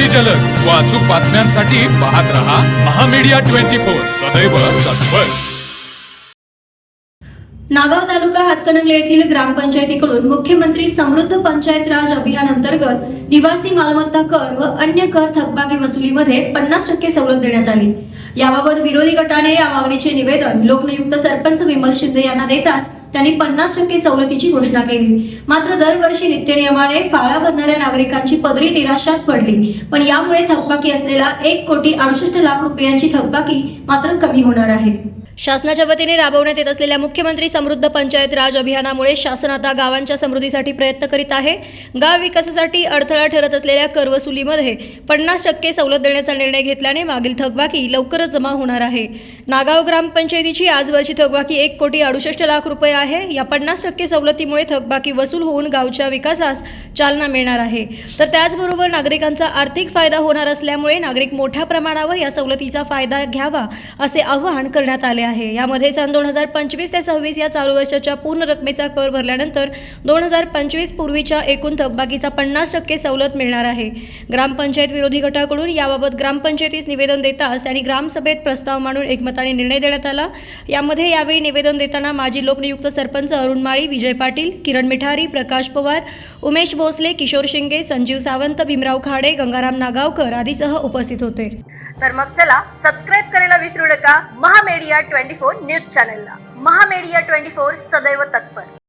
अति जलद. व अचूक बातम्यांसाठी पाहत रहा महामीडिया ट्वेंटी फोर. सदैव तत्पर. नागाव तालुका हातकणंगले येथील ग्रामपंचायतीकडून मुख्यमंत्री समृद्ध पंचायत राज अभियान अंतर्गत निवासी मालमत्ता कर व अन्य कर थकबाकी वसुलीमध्ये पन्नास टक्के सवलत देण्यात आली. याबाबत विरोधी गटाने या मागणीचे निवेदन लोकनियुक्त सरपंच विमल शिंदे यांना देताच त्यांनी पन्नास टक्के सवलतीची घोषणा केली. मात्र दरवर्षी नित्यनियमाने फाळा भरणाऱ्या नागरिकांची पदरी निराशाच पडली. पण यामुळे थकबाकी असलेला एक कोटी अडुसष्ट लाख रुपयांची थकबाकी मात्र कमी होणार आहे. शासनाच्या वतीने राबवण्यात येत असलेल्या मुख्यमंत्री समृद्ध पंचायत राज अभियानामुळे शासन आता गावांच्या समृद्धीसाठी प्रयत्न करीत आहे. गाव विकासासाठी अडथळा ठरत असलेल्या करवसुलीमध्ये पन्नास टक्के सवलत देण्याचा निर्णय घेतल्याने मागील थकबाकी लवकरच जमा होणार आहे. नागाव ग्रामपंचायतीची आजवरची थकबाकी एक कोटी अडुसष्ट लाख रुपये आहे. या पन्नास टक्के सवलतीमुळे थकबाकी वसूल होऊन गावच्या विकासास चालना मिळणार आहे. तर त्याचबरोबर नागरिकांचा आर्थिक फायदा होणार असल्यामुळे नागरिक मोठ्या प्रमाणावर या सवलतीचा फायदा घ्यावा असे आवाहन करण्यात आले आहे. यामध्ये सन दोन हजार पंचवीस ते सव्वीस या चालू वर्षाच्या पूर्ण रकमेचा कर भरल्यानंतर दोन हजार पंचवीस पूर्वीच्या एकूण थकबाकीचा पन्नास टक्के सवलत मिळणार आहे. ग्रामपंचायत विरोधी गटाकडून याबाबत ग्रामपंचायतीस निवेदन देताच त्यांनी ग्रामसभेत प्रस्ताव मांडून एकमताने निर्णय देण्यात आला. यामध्ये यावेळी निवेदन देताना माजी लोकनियुक्त सरपंच अरुण माळी विजय पाटील किरण मिठारी प्रकाश पवार उमेश भोसले किशोर शिंगे संजीव सावंत भीमराव खाडे गंगाराम नागावकर आदीसह उपस्थित होते. तर मग चला सबस्क्राईब करायला विसरू नका. महामेडिया ट्वेंटी फोर न्यूज चॅनलला. महामेडिया ट्वेंटी फोर सदैव तत्पर.